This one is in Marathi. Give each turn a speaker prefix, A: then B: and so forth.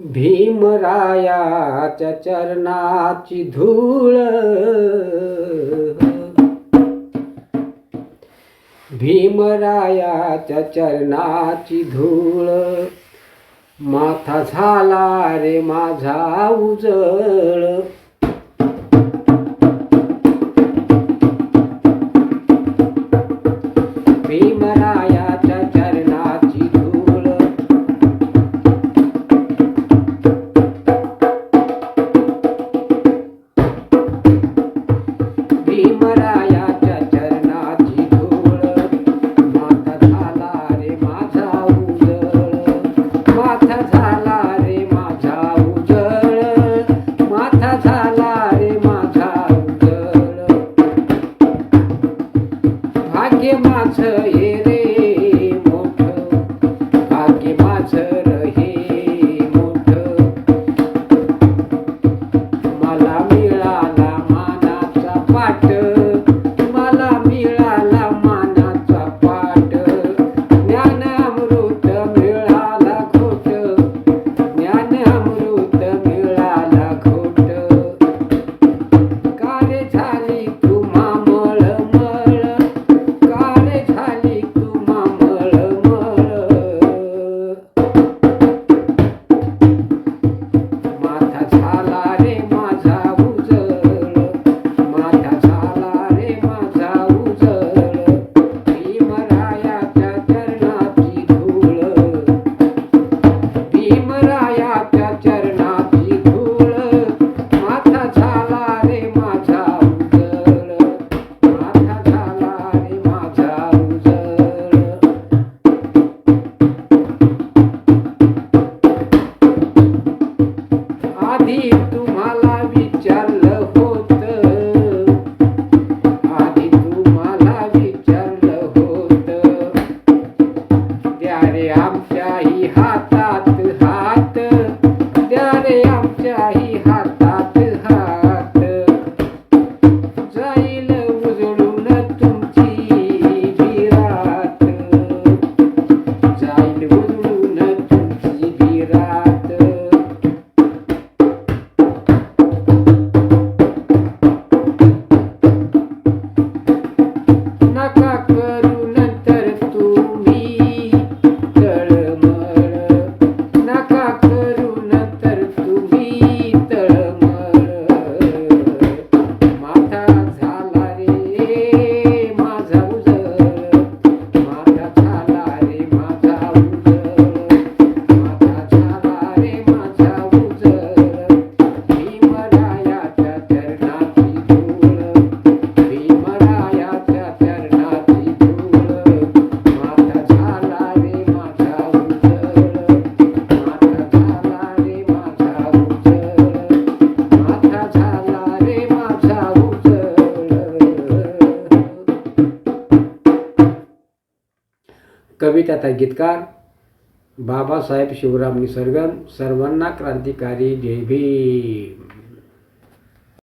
A: भीमरायाच्या चरणाची धूळ. भीमरायाच्या चरणाची धूळ. माथा झाला रे माझा उजळ. रे आमच्याही हातात कवी तथा गीतकार बाबासाहेब शिवराम निसर्गन सर्वांना क्रांतिकारी जय भीम.